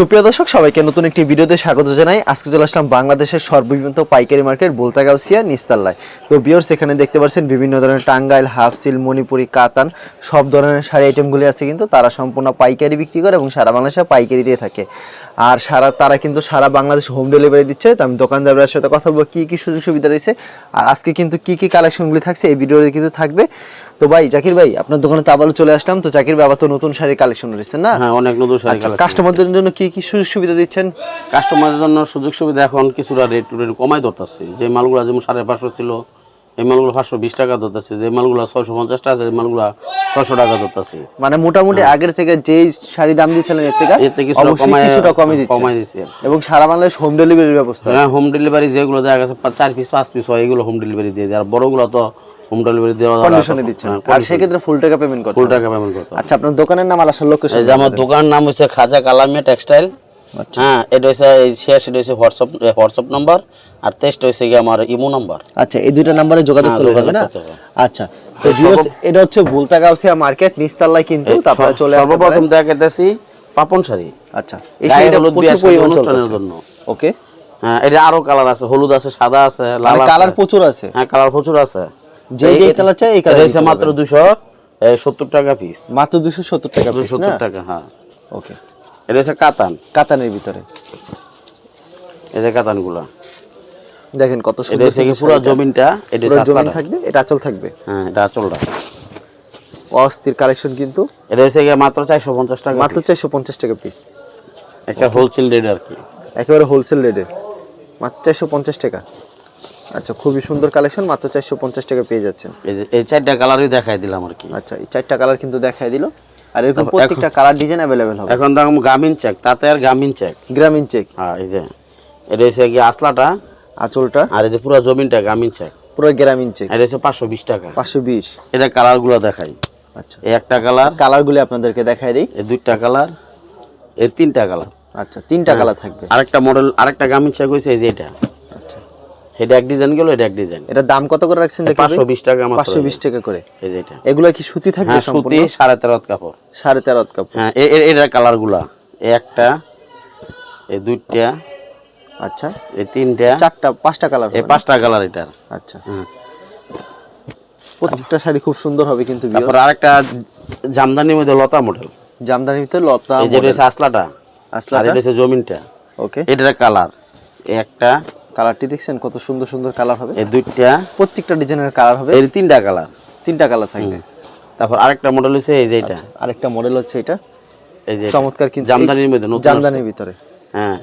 সুপ্রিয় দর্শক, সবাইকে নতুন একটি ভিডিওতে স্বাগত জানাই। আজকে চলে আসলাম বাংলাদেশের সর্ববৃহৎ পাইকারি মার্কেট বোলতাগাউসিয়া নিস্তাল্লায়। তো বিয়র্স এখানে দেখতে পাচ্ছেন বিভিন্ন ধরনের টাঙ্গাইল হাফ সিল মণিপুরি, কাতান, সব ধরনের শাড়ি আইটেমগুলি আছে কিন্তু তারা সম্পূর্ণ পাইকারি বিক্রি করে এবং সারা বাংলাদেশে পাইকারি দিয়ে থাকে। আর সারা তারা কিন্তু সারা বাংলাদেশ হোম ডেলিভারি দিচ্ছে। তো আমি দোকানদারদের সাথে কথা বলব কি কি সুযোগ সুবিধা রয়েছে। আর আজকে কিন্তু কি কি কালেকশনগুলি থাকছে এই ভিডিওতে কিন্তু থাকবে। তো ভাই জাকির ভাই আপনার দোকানে তো আবারও চলে আসলাম। তো জাকির ভাই আবার তো নতুন শাড়ির কালেকশন রয়েছে না? হ্যাঁ অনেক নতুন শাড়ি আচ্ছা কাস্টমারদের জন্য কি কি সুযোগ সুবিধা দিচ্ছেন? কাস্টমারের জন্য সুযোগ সুবিধা এখন কিছুটা রেট রেট কমাই ধরতেছে। যে মালগুলা যেমন সাড়ে পাঁচশো ছিল এই মালগুলো পাঁচশো বিশ টাকা ধরতেছে যে মালগুলো ছয়শো পঞ্চাশ টাকা আছে এই মালগুলো ছশো টাকা ধরতেছে। মানে মোটামুটি আগের থেকে যেই শাড়ি দাম দিয়েছিলেন এর থেকে এর থেকে কিছুটা কমই দিচ্ছে। কমাই দিচ্ছে। এবং সারা বাংলাদেশ হোম ডেলিভারির ব্যবস্থা হ্যাঁ হোম ডেলিভারি যেগুলো দেখা গেছে চার পিস পাঁচ পিস হয় এগুলো হোম ডেলিভারি দিয়ে দেয়। আর বড়গুলো তো হোম ডেলিভারি দেওয়া কন্ডিশনে দিচ্ছেন হ্যাঁ, আর সেক্ষেত্রে ফুল টাকা পেমেন্ট করতে ফুল টাকা পেমেন্ট করতে আচ্ছা আপনার দোকানের নাম আসার লোকেশন এই যে আমার দোকান নাম হচ্ছে খাজা কালামিয়া টেক্সটাইল। হ্যাঁ এটা হচ্ছে এই শেষ এটা হচ্ছে হোয়াটসঅ্যাপ হোয়াটসঅ্যাপ নাম্বার আর তেইশটা হচ্ছে গিয়ে আমার ইমো নাম্বার আচ্ছা এই দুইটা নাম্বারে যোগাযোগ হ্যাঁ, করলে হবে না? আচ্ছা তো এটা হচ্ছে বুলতাগাউসিয়া মার্কেট নিস্তাল্লায় কিন্তু তারপরে চলে আসতে সর্বপ্রথম পারেন। দেখাইতেছি পাপন শাড়ি। আচ্ছা এই শাড়িটা হলুদ প্রচুর অনুষ্ঠানের জন্য। ওকে। হ্যাঁ এটা আরও কালার আছে হলুদ আছে সাদা আছে লাল মানে আছে। কালার প্রচুর আছে। হ্যাঁ কালার প্রচুর আছে। যে যে কালার চাই এই কালার মাত্র দুশো সত্তর টাকা পিস মাত্র 270 টাকা দুশো piece সত্তর না টাকা হ্যাঁ। ওকে। এটা হচ্ছে কাতান। কাতানের ভিতরে। এই যে কাতান দেখেন কত সুন্দর হচ্ছে কি সুন্দর পুরো জমিনটা এটা জমিন থাকবে এটা আঁচল থাকবে। হ্যাঁ এটা অস্থির কালেকশন কিন্তু। এটা হচ্ছে মাত্র চারশো পঞ্চাশ টাকা মাত্র চারশো পঞ্চাশ টাকা পিস একটা হোলসেল রেট আর কি। একেবারে হোলসেল রেটে মাত্র চারশো পঞ্চাশ টাকা। আচ্ছা খুবই সুন্দর কালেকশন মাত্র চারশো পঞ্চাশ টাকা পেয়ে যাচ্ছেন। এই চারটা কালারই দেখাই দিলাম আর কি। আচ্ছা এই চারটা কালার কিন্তু দেখাই দিল। আর এরকম প্রত্যেকটা কালার ডিজাইন অ্যাভেলেবেল হবে। এখন দেখো গ্রামীণ চেক তাতে আর গ্রামীণ চেক গ্রামীণ চেক হ্যাঁ এই যে এটা হচ্ছে গিয়ে আসলাটা আঁচলটা। আর এই যে পুরো জমিনটা গ্রামীণ চেক পুরো গ্রামীণ চেক এটা হচ্ছে পাঁচশো বিশ টাকা। পাঁচশো বিশ। এটা কালারগুলো দেখাই। আচ্ছা। এই একটা কালার কালারগুলি আপনাদেরকে দেখাই দিই। এই দুইটা কালার এই তিনটা কালার আচ্ছা তিনটা কালার থাকবে। আরেকটা মডেল আরেকটা গ্রামীণ চেক হয়েছে এই যে এটা। এটা এক ডিজাইন গেল এটা এক ডিজাইন এটা দাম কত করে রাখছেন দেখি পাঁচশো বিশ টাকা মাত্র। পাঁচশো বিশ টাকা করে। এই যে এটা। এগুলো কি সুতি থাকবে হ্যাঁ সুতি সম্পূর্ণ সাড়ে তেরো হাত কাপড়। সাড়ে হাত কাপড়। হ্যাঁ এ- এ- এটার কালারগুলা। একটা এই দুইটা আচ্ছা। এই তিনটা। চারটা পাঁচটা কালার এই পাঁচটা কালার এটার। আচ্ছা। হুম। প্রত্যেকটা শাড়ি খুব সুন্দর হবে কিন্তু তারপর আরেকটা জামদানির মধ্যে লতা মডেল জামদানির ভিতরে লতা এই যে আসলাটা আর আসলাটা এটা হচ্ছে জমিনটা। ওকে। এটার কালার। একটা কালারটি দেখছেন? কত সুন্দর সুন্দর কালার হবে। এই দুইটা। প্রত্যেকটা ডিজাইনের কালার হবে। এই তিনটা কালার। তিনটা কালার থাকবে। তারপর আরেকটা মডেল হচ্ছে এই যে এটা। আরেকটা মডেল হচ্ছে এটা। এই যে চমৎকার কিন্তু জামদানির মধ্যে নতুন জামদানির ভিতরে। হ্যাঁ।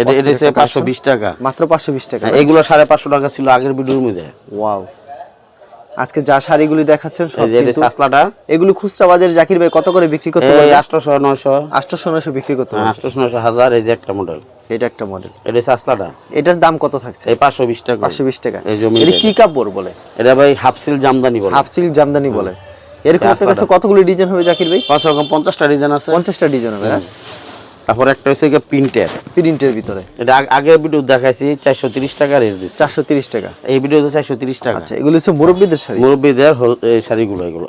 এটা এটা হচ্ছে পাঁচশো বিশ টাকা। মাত্র পাঁচশো বিশ টাকা। হ্যাঁ, এগুলো সাড়ে পাঁচশো টাকা ছিল আগের ভিডিওর মধ্যে। ওয়াও। আজকে যা শাড়িগুলি দেখাচ্ছেন সব কিন্তু সাসলাটা। এগুলো খুচরা বাজারে জাকির ভাই কত করে বিক্রি করতে পারবে আটশোশো নয়শো। আটশো নয়শো বিক্রি করতে পারবে আটশোশো নয়শো হাজার এই যে একটা মডেল এটা একটা মডেল এটা সাসলাটা। এটার দাম কত থাকছে? এই পাঁচশো বিশ টাকা। পাঁচশো বিশ টাকা। এই জমি এটা কি কাপড় বলে? এটা ভাই হাফ সিল জামদানি বলে। হাফ সিল্ক জামদানি বলে। এরকম আপনার কাছে কতগুলো ডিজাইন হবে জাকির ভাই? পাঁচ রকম পঞ্চাশটা ডিজাইন আছে। পঞ্চাশটা ডিজাইন হবে না তারপর একটা হচ্ছে গিয়ে প্রিন্টের প্রিন্টের ভিতরে। এটা আগ- আগের ভিডিও দেখাইছি চারশো তিরিশ টাকা রেট দিচ্ছে চারশো তিরিশ টাকা। এই ভিডিওতে চারশো তিরিশ টাকা। আচ্ছা এগুলো হচ্ছে মুরব্বীদের শাড়ি? মুরব্বীদের এই শাড়িগুলো এগুলো।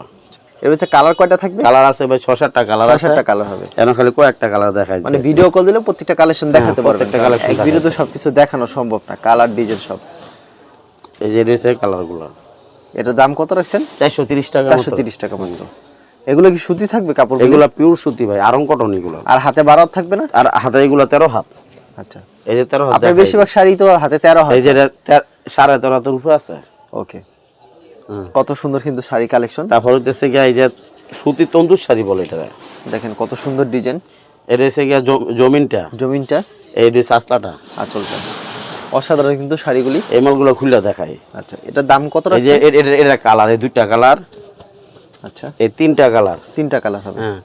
এর ভিতরে কালার কয়টা থাকবে? কালার আছে ভাই ছ সাতটা কালার ছয় আছে। সাতটা কালার হবে। এখন খালি কয়েকটা কালার দেখাই মানে ভিডিও কল দিলে প্রত্যেকটা কালেকশন দেখাতে পারবেন। প্রত্যেকটা collection এক ভিডিওতে সবকিছু দেখানো সম্ভব না কালার ডিজাইন সব। এই যে রয়েছে কালারগুলো এটার দাম কত রাখছেন? চারশো তিরিশ টাকা চারশো তিরিশ টাকা মাত্র এগুলো কি সুতি থাকবে কাপড় এগুলো পিওর সুতি ভাই আরং কটন এগুলো। আর হাতে বারো হাত থাকবে না? আর হাতে এগুলো তেরো হাত। আচ্ছা। এই যে তেরো হাত আপনার বেশিরভাগ শাড়ি তো হাতে তেরো হাত। এই যে সাড়ে তেরো হাতের উপরে আছে। ওকে। কত সুন্দর কিন্তু শাড়ি কালেকশন তারপর হচ্ছে গিয়ে এই যে সুতি তন্দুর শাড়ি বলে এটা। দেখেন কত সুন্দর ডিজাইন এটা হচ্ছে গিয়া জমিনটা। জমিনটা। এই হচ্ছে আস্তাটা আঁচলটা। অসাধারণ কিন্তু শাড়িগুলি। এই মালগুলো খুলে দেখাই। আচ্ছা এটার দাম কত এই যে এটা এটা কালার এই দুইটা কালার আচ্ছা। এই তিনটা কালার। তিনটা কালার হবে। হ্যাঁ।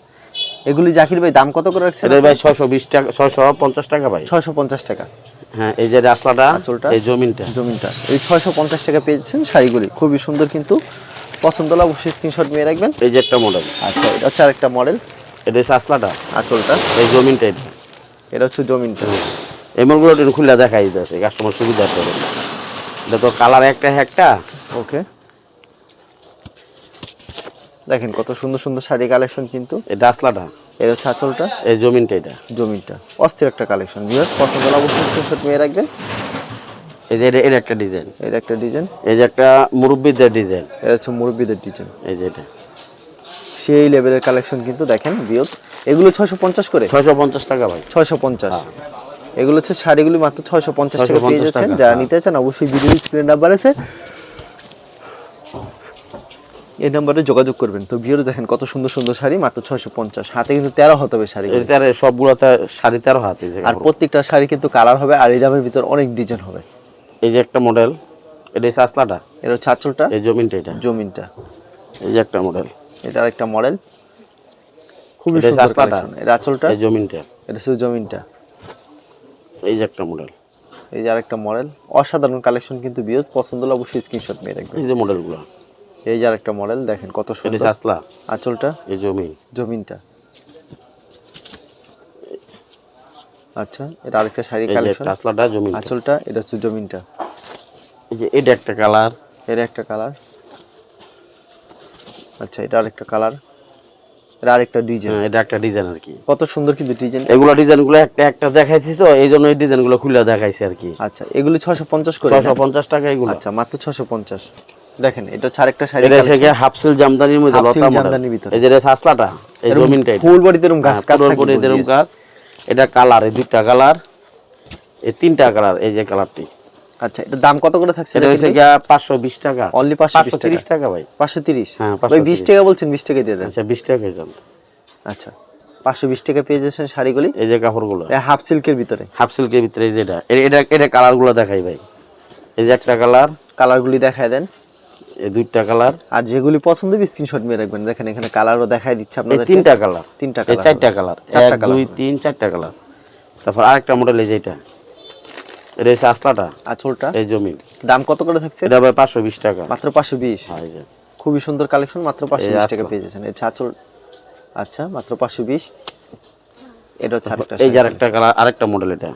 এগুলি জাকির ভাই দাম কত করে রাখছেন? ভাই ছয়শো বিশ টাকা ছয়শো পঞ্চাশ টাকা ভাই। ছয়শো পঞ্চাশ টাকা। হ্যাঁ এই যে রাসলাটা? এই জমিনটা। জমিনটা। এই ছয়শো পঞ্চাশ টাকা পেয়েছেন শাড়িগুলি। খুবই সুন্দর কিন্তু। পছন্দ হলে অবশ্যই স্ক্রিনশট নিয়ে রাখবেন। এই যে একটা মডেল আচ্ছা এটা হচ্ছে আরেকটা মডেল এটা হচ্ছে আসলাটা আঁচলটা। এই জমিনটা এটা। এটা হচ্ছে জমিনটা। এই মালগুলো খুলে দেখাই দিতেছে কাস্টমার সুবিধা করে এটা তো কালার একটা একটা। ওকে দেখেন কত সুন্দর সুন্দর শাড়ি কালেকশন কিন্তু। এটা আসলাটা এর হচ্ছে আঁচলটা? এই জমিনটা এটা? জমিটা অস্থির একটা কালেকশন ভিউয়ার পছন্দ অবশ্যই স্ক্রিনশট নিয়ে রাখবেন। এই যে এটা- এর একটা ডিজাইন এর একটা ডিজাইন এই যে একটা মুরব্বীদের ডিজাইন এর হচ্ছে মুরব্বীদের ডিজাইন এই যে এটা। সেই লেভেলের কালেকশন কিন্তু দেখেন ভিউয়ার এগুলো ছয়শো পঞ্চাশ করে? ছয়শো পঞ্চাশ টাকা ভাই। ছয়শো পঞ্চাশ। এগুলো হচ্ছে শাড়িগুলি মাত্র ছয়শো পঞ্চাশ টাকা পেয়ে যাচ্ছেন। যারা হ্যাঁ। নিতে চান অবশ্যই ভিডিও স্ক্রিন নাম্বার আছে। এই নাম্বারে যোগাযোগ করবেন। তো ভিডিও দেখেন কত সুন্দর সুন্দর শাড়ি মাত্র ছয়শো পঞ্চাশ। হাতে কিন্তু তেরো হতে হবে শাড়ি এর তার সবগুলোতে সাড়ে তেরো হাত আর প্রত্যেকটা শাড়ি কিন্তু কালার হবে আর এই দামের ভিতর অনেক ডিজাইন হবে। এই যে একটা মডেল এটা হচ্ছে আসলাটা এর হচ্ছে আঁচলটা? এই জমিনটা এটা? জমিনটা। এই যে একটা মডেল এটা একটা মডেল খুবই এটা সুন্দর আঁচলাটা। কালেকশন এর আঁচলটা? এই জমিনটা? এটা হচ্ছে জমিনটা। এই যে একটা মডেল এই যে আরেকটা মডেল অসাধারণ কালেকশন কিন্তু বিয়স পছন্দ হলে অবশ্যই স্ক্রিনশট নিয়ে রাখবেন এই যে মডেলগুলো এই যে আরেকটা মডেল দেখেন কত সুন্দর। আসলা আঁচলটা? এই জমিন জমিনটা। আচ্ছা এটা আরেকটা শাড়ি কালেকশন আসলাটা জমিন আঁচলটা এটা হচ্ছে জমিনটা। এই যে এটা একটা কালারের একটা কালার আচ্ছা এটা আরেকটা কালার এটা আরেকটা ডিজাইন এটা একটা ডিজাইন আর কি। কত সুন্দর কিন্তু ডিজাইন এগুলো ডিজাইনগুলো একটা একটা দেখাইছি তো এই জন্য এই ডিজাইনগুলো খুলে দেখাইছি আর কি। আচ্ছা এগুলো ছয়শো পঞ্চাশ করে ছশো পঞ্চাশ টাকা এগুলো। আচ্ছা মাত্র ছশো পঞ্চাশ। দেখেন এটা হচ্ছে আরেকটা শাড়ি এটা এসে গিয়ে হাফ জামদানির মধ্যে লতা জামদানির ভিতরে। এই যে এটা আসলাটা এই জমিনটা ফুল বডিতে এরকম গাছ কাজ থাকে এরকম গাছ। এটা কালার এই দুইটা কালার এই তিনটা কালার এই যে কালারটি আচ্ছা এটা দাম কত করে থাকছে এটা হচ্ছে গিয়া পাঁচশো বিশ টাকা। Only 520 পাঁচশো তিরিশ টাকা ভাই। পাঁচশো তিরিশ? হ্যাঁ, ভাই বিশ টাকা বলছেন বিশ টাকা দিয়ে দেন। আচ্ছা বিশ টাকা জান আচ্ছা পাঁচশো বিশ টাকা পেয়ে যাচ্ছেন শাড়িগুলি? এই যে কাপড়গুলো। এই হাফ সিল্কের ভিতরে। হাফ সিল্কের ভিতরে এই যে এটা। এটা এটা কালারগুলো দেখাই ভাই। এই যে একটা কালার কালারগুলি দেখায় দেন। এই দুইটা কালার। আর যেগুলি পছন্দ হবে স্ক্রিনশট মেরে রাখবেন। দেখেন এখানে কালারও দেখায় দিচ্ছে আপনাদের তিনটা কালার। তিনটা কালার চারটা কালার। এক দুই তিন চারটা কালার। তারপর আরেকটা মডেল এই যে এটা। এটা হচ্ছে আসলাটা। আঁচলটা এই জমিন দাম কত করে থাকছে? এটা ভাই পাঁচশো বিশ টাকা। মাত্র পাঁচশো বিশ। হ্যাঁ, খুবই সুন্দর কালেকশন মাত্র পাঁচশো বিশ। টাকা পেয়ে যাচ্ছেন এটা আঁচল আচ্ছা মাত্র পাঁচশো বিশ। এটা হচ্ছে এই যে। আরেকটা কালার আরেকটা মডেল এটা।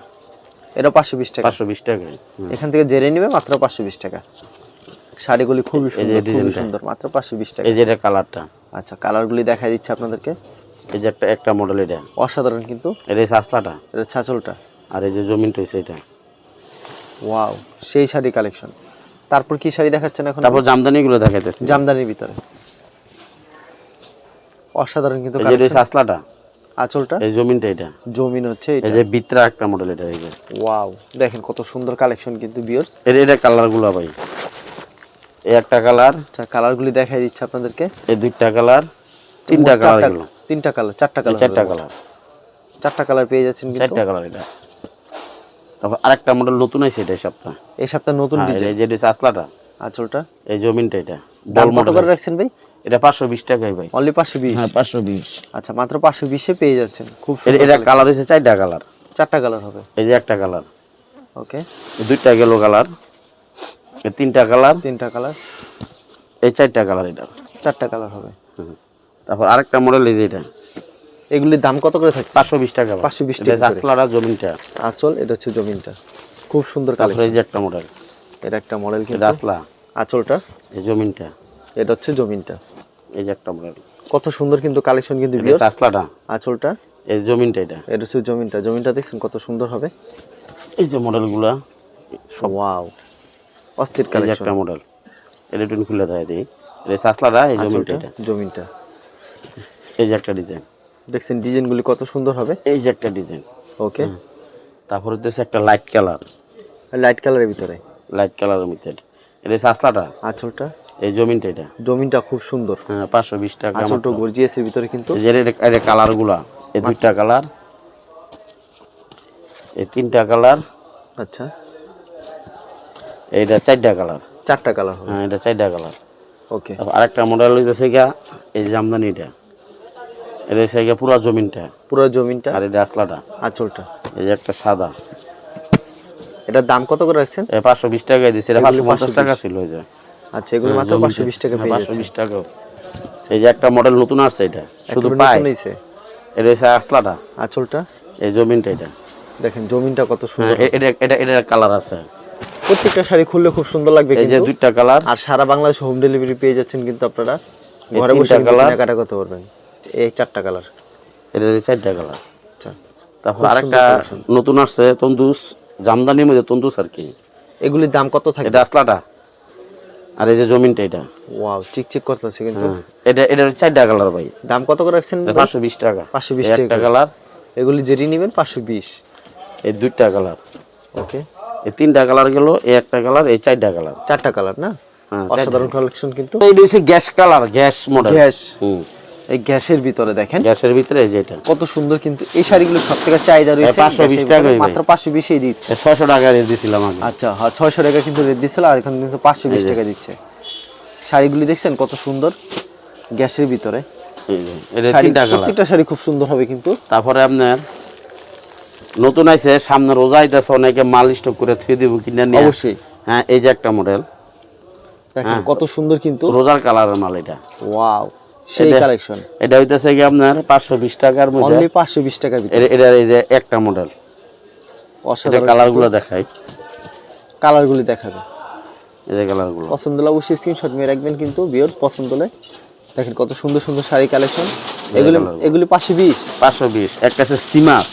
এটা পাঁচশো বিশ টাকা। পাঁচশো বিশ টাকা এখান থেকে জেনে নিবে মাত্র পাঁচশো বিশ টাকা। শাড়িগুলি খুবই সুন্দর খুবই সুন্দর মাত্র পাঁচশো বিশ টাকা। এই যে এটা কালারটা। আচ্ছা কালারগুলি দেখা দিচ্ছে আপনাদেরকে। এই যে একটা একটা মডেল এটা। অসাধারণ কিন্তু। এটা হচ্ছে আসলাটা এটা ছাচলটা। আর এই যে জমিনটা হচ্ছে এটা। ওয়াও সেই শাড়ি কালেকশন। তারপর কি শাড়ি দেখাচ্ছেন এখন? তারপর জামদানিগুলো দেখাইতেছে। জামদানির ভিতরে। অসাধারণ কিন্তু এই যে হচ্ছে আসলাটা আঁচলটা? এই জমিনটা এটা। জমিন হচ্ছে এই এটা যে বিত্রা একটা মডেল এটা এই যে। ওয়াও দেখেন কত সুন্দর কালেকশন কিন্তু বিয়র এটা এটা কালারগুলো ভাই। এই একটা কালার আচ্ছা কালারগুলি দেখাই দিচ্ছে আপনাদেরকে। এই দুইটা কালার তিনটা কালার এগুলো। তিনটা কালার চারটা কালার চারটা কালার চারটা কালার পেয়ে যাচ্ছেন কিন্তু। চারটা কালার এটা। তারপর আরেকটা মডেল নতুন আছে এটা এই সপ্তাহ। এই সপ্তাহে নতুন হ্যাঁ, ডিজাইন এই যে এটা আসলাটা আঁচলটা এই জমিনটা এটা। বল মডেল করে রাখছেন ভাই? এটা পাঁচশো বিশ টাকাই ভাই। অনলি পাঁচশো বিশ? হ্যাঁ পাঁচশো বিশ। আচ্ছা মাত্র পাঁচশো বিশে পেয়ে যাচ্ছেন। খুব এটা। কালার হচ্ছে চারটা কালার চারটা কালার হবে। এই যে একটা কালার ওকে দুইটা গেল কালার এই তিনটা কালার। তিনটা কালার। এই চারটা কালার এটা। চারটা কালার হবে। তারপর আরেকটা মডেল এই যে এটা। এগুলির দাম কত করে থাকছে? পাঁচশো বিশ টাকা 520 এটা টাকা করে। জমিনটা। আসল এটা হচ্ছে জমিনটা। খুব সুন্দর কালেকশন এই যে একটা মডেল এটা একটা মডেল কিন্তু। আসলা আঁচলটা? এই জমিনটা। এটা হচ্ছে জমিনটা। এই যে একটা মডেল কত সুন্দর কিন্তু কালেকশন কিন্তু আসলাটা আঁচলটা? এই জমিনটা এটা। এটা হচ্ছে জমিনটা। জমিনটা দেখছেন কত সুন্দর হবে? এই যে মডেলগুলা ওয়াও। অস্থির কালেকশন একটা মডেল এটা একটু খুলে দেয় দিই। এটা আসলাটা এই আঁচলটা এটা। জমিনটা এই যে একটা ডিজাইন দেখছেন ডিজাইনগুলি কত সুন্দর হবে? এই যে একটা ডিজাইন ওকে। তারপরে হচ্ছে একটা লাইট কালার লাইট কালারের ভিতরে? লাইট কালারের মধ্যে এটা। আসলাটা আঁচলটা এই জমিনটা এটা। জমিনটা খুব সুন্দর। হ্যাঁ পাঁচশো বিশ টাকা আঁচলটা গর্জিয়াসের ভিতরে কিন্তু। এই যে এটা- এটা কালারগুলা এই দুইটা কালার এই তিনটা কালার আচ্ছা। এইটা চারটা কালার। চারটা কালার হ্যাঁ এটা চারটা কালার। ওকে। আরেকটা মডেল হইতেছে গিয়া এই যে জামদানিটা এটা। হচ্ছে গিয়া পুরা জমিনটা। পুরো জমিনটা। আর এটা আসলাটা। আঁচলটা। এই যে একটা সাদা। এটার দাম কত করে রাখছেন? এই পাঁচশো বিশ টাকা দিচ্ছে এটা এগুলো পাঁচশো পঞ্চাশ টাকা ছিল ওই যে। আচ্ছা এগুলো মাত্র পাঁচশো বিশ টাকা পাঁচশো বিশ টাকা এই যে একটা মডেল নতুন আসছে এটা। শুধু পায়। এটা হচ্ছে আসলাটা। আঁচলটা? এই জমিনটা এটা। দেখেন জমিনটা কত হ্যাঁ, সুন্দর। এটা এটা এটা কালার আছে। প্রত্যেকটা শাড়ি খুললে খুব সুন্দর লাগবে এই যে দুইটা কালার। আর সারা বাংলাদেশ হোম ডেলিভারি পেয়ে যাচ্ছেন কিন্তু আপনারা। ঘরে বসে colour। কেনাকাটা করতে পারবেন। এই চারটা কালার। এটা চারটা কালার। আচ্ছা। তারপর আরেকটা নতুন আসছে তন্দুস। জামদানির মধ্যে তন্দুস আর কি। এগুলির দাম কত থাকে এটা আসলাটা। আর এই যে জমিনটা এটা। ওয়াও চিকচিক করতেছে কিন্তু। হ্যাঁ এটা এটা চারটা কালার ভাই। দাম কত করে রাখছেন? পাঁচশো বিশ টাকা। 520 এই একটা টাকা। কালার। এগুলি যেটি নেবেন পাঁচশো বিশ। এই দুইটা কালার। ওকে। এই তিনটা কালার গেল এই একটা কালার এই চারটা কালার। চারটা কালার না? হ্যাঁ অসাধারণ কালেকশন কিন্তু। এইটা হচ্ছে gas colour gas model gas. হুম। এই গ্যাসের ভিতরে দেখেন। গ্যাসের ভিতরে এই যে এটা। কত সুন্দর কিন্তু। এই শাড়িগুলো সব থেকে চাহিদা রয়েছে। 520 গ্যাসের টাকাই মাত্র পাঁচশো বিশেই দিচ্ছে। ছয়শো টাকা রেট দিছিলাম আগে আচ্ছা হ্যাঁ ছয়শো টাকা কিন্তু রেট দিচ্ছিল আর এখন কিন্তু পাঁচশো বিশ টাকা দিচ্ছে। শাড়িগুলি দেখছেন কত সুন্দর? গ্যাসের ভিতরে। এই যে, এটা তিনটা কালার। প্রত্যেকটা শাড়ি খুব সুন্দর হবে কিন্তু। তারপরে আপনার নতুন আইছে সামনে রোজা আইতেছে অনেকে মাল স্টক করে থুয়ে দিব কিনে নিয়ে অবশ্যই। হ্যাঁ এই যে একটা মডেল দেখেন কত সুন্দর কিন্তু। রোজার কালারের মাল এটা। ওয়াও সেই কালেকশন এটা হইতেছে কি আপনার পাঁচশো বিশ টাকার মধ্যে? অনলি পাঁচশো বিশ টাকার ভিতরে। এটা- এই যে একটা মডেল অসাধারণ। কালারগুলো দেখাই। কালারগুলি দেখাবে। এই যে কালারগুলো পছন্দ হলে অবশ্যই স্ক্রিনশট নিয়ে রাখবেন কিন্তু বিয়র পছন্দ হলে। দেখেন কত সুন্দর সুন্দর শাড়ি কালেকশন এগুলি এগুলি পাঁচশো বিশ। পাঁচশো বিশ। একটা আছে সিমার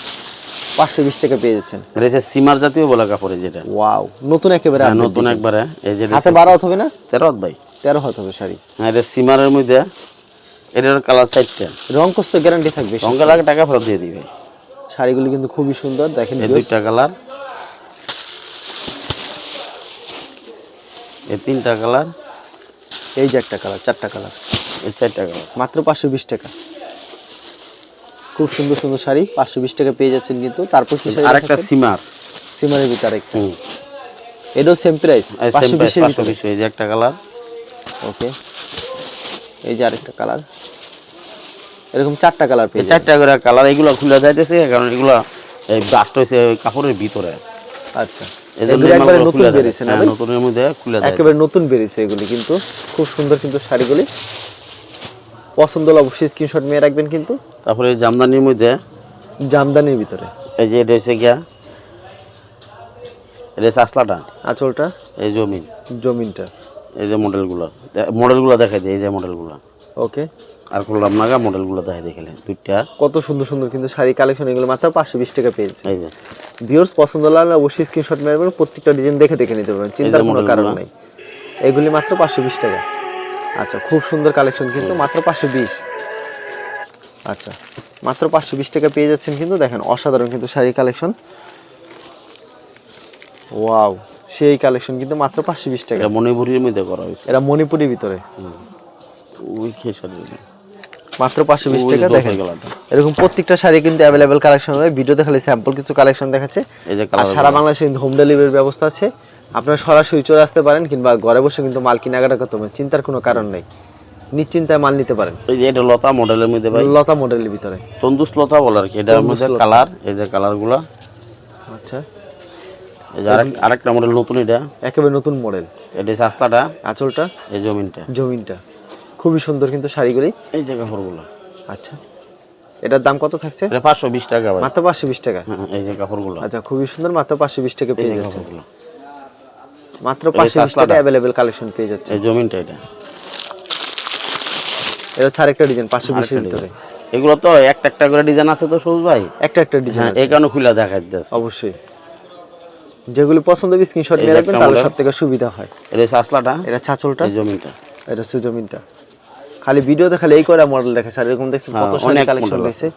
পাঁচশো বিশ টাকা পেয়ে যাচ্ছেন। এটা হচ্ছে সিমার জাতীয় বলা কাপড়ে যেটা। ওয়াও নতুন একেবারে হ্যাঁ, নতুন। একবারে এই যে হাতে বারো হবে না? তেরো ভাই। তেরো হাত হবে শাড়ি হ্যাঁ এটা সিমারের মধ্যে এটার কালার চারটা। রং কষ্ট গ্যারান্টি থাকবে। সঙ্গে লাগে টাকা ফেরত দিয়ে দিবে। শাড়িগুলি কিন্তু খুবই সুন্দর দেখেন এই দুইটা কালার এই তিনটা কালার এই যে একটা কালার চারটা কালার এই চারটা কালার মাত্র পাঁচশো বিশ টাকা। খুব সুন্দর সুন্দর শাড়ি পাঁচশো বিশ টাকা পেয়ে যাচ্ছেন কিন্তু। তারপর কি আর একটা সিমার। সিমারের ভিতরে একটা এটাও সেম প্রাইস পাঁচশো বিশ। এই যে একটা কালার। ওকে এই যে আরেকটা কালার। এরকম চারটা কালার পেয়ে চারটা করে কালার এগুলো খুলে যাইতেছে কারণ এগুলো এই ব্লাস্ট হয়েছে ওই কাপড়ের ভিতরে। আচ্ছা। একবারে নতুন বেরিয়েছে না হ্যাঁ, নতুনের মধ্যে খুলে একেবারে নতুন বেরিয়েছে এগুলি কিন্তু। খুব সুন্দর কিন্তু শাড়িগুলি। পছন্দ হলে অবশ্যই স্ক্রিনশট নিয়ে রাখবেন কিন্তু। তারপরে জামদানির মধ্যে জামদানির ভিতরে। এই যে এটা হচ্ছে গিয়া এটা হচ্ছে আসলাটা আঁচলটা? এই জমিন। জমিনটা। এই যে মডেলগুলো মডেলগুলো দেখাই দিই এই যে মডেলগুলো। ওকে। আর করলাম নাগা মডেলগুলো দেখাই দেখালে দুইটা। কত সুন্দর সুন্দর কিন্তু শাড়ি কালেকশন এগুলো মাত্র পাঁচশো বিশ টাকা পেয়েছে। এই যে। ভিউর্স পছন্দ হলে অবশ্যই স্ক্রিনশট মারবেন প্রত্যেকটা ডিজাইন দেখে দেখে নিতে পারবেন চিন্তার কোনো কারণ। নেই। এগুলি মাত্র পাঁচশো বিশ টাকা। আচ্ছা খুব সুন্দর কালেকশন কিন্তু মাত্র পাঁচশো বিশ। আচ্ছা মাত্র পাঁচশো বিশ টাকা পেয়ে যাচ্ছেন কিন্তু দেখেন অসাধারণ কিন্তু শাড়ি কালেকশন ওয়াও সেই কালেকশন কিন্তু মাত্র পাঁচশো বিশ টাকা। মণিপুরির মধ্যে করা হয়েছে। এরা মণিপুরের ভিতরে। ওই খেসার মাত্র পাঁচশো বিশ টাকা জলপাই দেখেন। এরকম প্রত্যেকটা শাড়ি কিন্তু অ্যাভেলেবেল কালেকশন হবে। ভিডিওতে খালি স্যাম্পল কিছু কালেকশন দেখাচ্ছে। আর সারা বাংলাদেশে কিন্তু হোম ডেলিভারির ব্যবস্থা আছে। আপনারা সরাসরি চলে আসতে পারেন কিংবা ঘরে বসে কিন্তু মাল কেনাকাটা করতে পারেন চিন্তার কোনো কারণ নেই। নিশ্চিন্তায় মাল নিতে পারেন। এই যে এটা লতা মডেলের মধ্যে ভাই। লতা মডেলের ভিতরে। তন্দুস লতা বলে আর কি এটার মধ্যে কালার এই যে কালারগুলো। আচ্ছা। এই যে আরেক- আরেকটা মডেল নতুন এটা। একেবারে নতুন মডেল এটা আস্তাটা আঁচলটা? এই জমিনটা। জমিনটা। খুবই সুন্দর কিন্তু শাড়িগুলি। এই যে কাপড়গুলো। আচ্ছা। এটার দাম কত থাকছে? এটা পাঁচশো বিশ টাকা ভাই। মাত্র পাঁচশো বিশ টাকা। হ্যাঁ, এই যে কাপড়গুলো। আচ্ছা খুবই সুন্দর মাত্র পাঁচশো বিশ টাকা পেয়ে যাচ্ছে। কাপড়গুলো। মাত্র পাঁচশো বিশ টাকা চাষলাটা। অ্যাভেলেবেল কালেকশন পেয়ে যাচ্ছে এই জমিনটা এটা। এটা হচ্ছে আরেকটা ডিজাইন পাঁচশো বিশের ভিতরে। এগুলো তো একটা একটা করে ডিজাইন আছে তো সবুজ ভাই? একটা একটা ডিজাইন হ্যাঁ এই কারণে খুলে দেখাই দিতেছে অবশ্যই। যেগুলি পছন্দ হবে স্ক্রিনশট নিয়ে রাখবেন তাহলে। সব থেকে সুবিধা হয়। এটা হচ্ছে আসলাটা এটা ছাচলটা? এই জমিনটা। এটা হচ্ছে জমিনটা। খালি ভিডিওতে খালি এই করে মডেল দেখে স্যার এরকম দেখছেন হ্যাঁ, কত শাড়ি কালেকশন রয়েছে।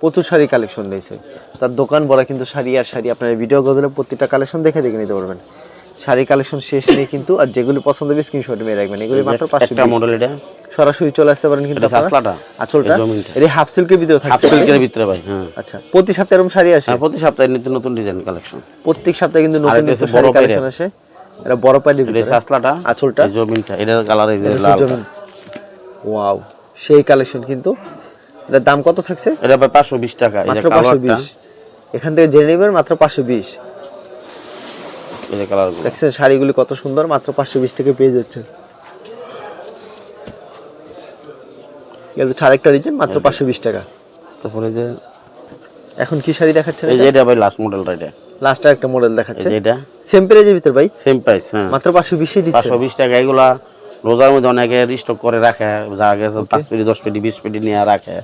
প্রচুর শাড়ি কালেকশন রয়েছে। তার দোকান বড় কিন্তু শাড়ি আর শাড়ি আপনার ভিডিও গদলে প্রত্যেকটা কালেকশন দেখে দেখে নিতে পারবেন। শাড়ি কালেকশন শেষ নেই কিন্তু আর যেগুলি পছন্দ হবে স্ক্রিনশট নিয়ে রাখবেন। এগুলি মাত্র পাঁচশো একটা মডেল এটা। সরাসরি চলে আসতে পারেন কিন্তু এটা। সাসলাটা। আঁচলটা? এই হাফ সিল্কের ভিতরে থাকে হাফ সিল্কের ভিতরে ভাই হ্যাঁ। আচ্ছা প্রতি সপ্তাহে এরকম শাড়ি আসে? হ্যাঁ প্রতি সপ্তাহে নিত্য নতুন ডিজাইন কালেকশন প্রত্যেক সপ্তাহে কিন্তু নতুন নতুন শাড়ি কালেকশন আসে। এটা বড় পাইডের এটা ভিতরে আসলাটা আঁচলটা? জমিনটা। এটার কালার এই লাল ওয়াও সেই কালেকশন কিন্তু। এটার দাম কত থাকছে? এটা ভাই পাঁচশো বিশ টাকা। এই যে মাত্র পাঁচশো কালারটা বিশ। এখান থেকে জেনে নেবেন মাত্র পাঁচশো বিশ। এই কালারগুলো দেখছেন শাড়িগুলি কত সুন্দর মাত্র পাঁচশো বিশ টাকা পেয়ে যাচ্ছে। রিজন মাত্র পাঁচশো বিশ টাকা। তারপরে যে এখন কি শাড়ি দেখাচ্ছেন এই যে এটা? ভাই লাস্ট মডেলটা এটা। লাস্টে একটা মডেল দেখাচ্ছে। এটা। সেম প্রাইজের ভিতর ভাই? সেম প্রাইস হ্যাঁ। মাত্র পাঁচশো বিশে দিচ্ছে। পাঁচশো বিশ টাকা এগুলা রোজার মধ্যে অনেকে স্টক করে রাখে। যা গেছে পাঁচ পেটি দশ পেটি বিশ পেটি নিয়ে রাখে।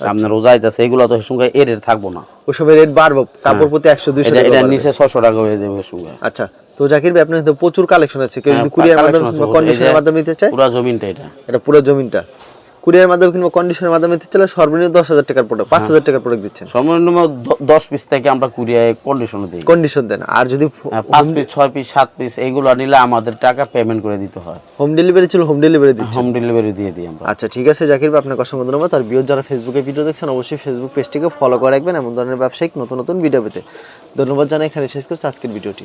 সামনে রোজা আইতাছে এগুলো তো সঙ্গে এর এর থাকব না। সময় রেট বাড়বো কাপড় প্রতি একশো দুইশো এটা নিচে ছশো টাকা হয়ে যাবে সঙ্গে আচ্ছা তো জাকির ভাই আপনার প্রচুর কালেকশন আছে। কেউ যদি হ্যাঁ, কুরিয়ার মাধ্যমে কন্ডিশনের মাধ্যমে নিতে চায়? পুরো জমিনটা এটা। এটা পুরো জমিনটা। কুরিয়ার মাধ্যমে কিংবা কন্ডিশনের মাধ্যমে চাইলে সর্বনিম্ন দশ হাজার টাকার প্রোডাক্ট পাঁচ হাজার টাকার প্রোডাক্ট দিচ্ছেন। সর্বনিম্ন দশ পিস থেকে আমরা কুরিয়ার কন্ডিশন দিই। কন্ডিশন দেন। আর যদি হ্যাঁ, পাঁচ পিস ছয় পিস সাত পিস এইগুলো নিলে আমাদের টাকা পেমেন্ট করে দিতে হয়। হোম ডেলিভারি ছিল হোম ডেলিভারি দিচ্ছেন। হোম ডেলিভারি দিয়ে দিই আমরা। আচ্ছা ঠিক আছে জাকির ভাই আপনাকে অসংখ্য ধন্যবাদ। আর বিয়োর যারা ফেসবুকে ভিডিও দেখছেন অবশ্যই ফেসবুক পেজটিকে ফলো করে রাখবেন। এমন ধরনের ব্যবসায়িক নতুন নতুন ভিডিও পেতে। ধন্যবাদ জানাই এখানে শেষ করছি আজকের ভিডিওটি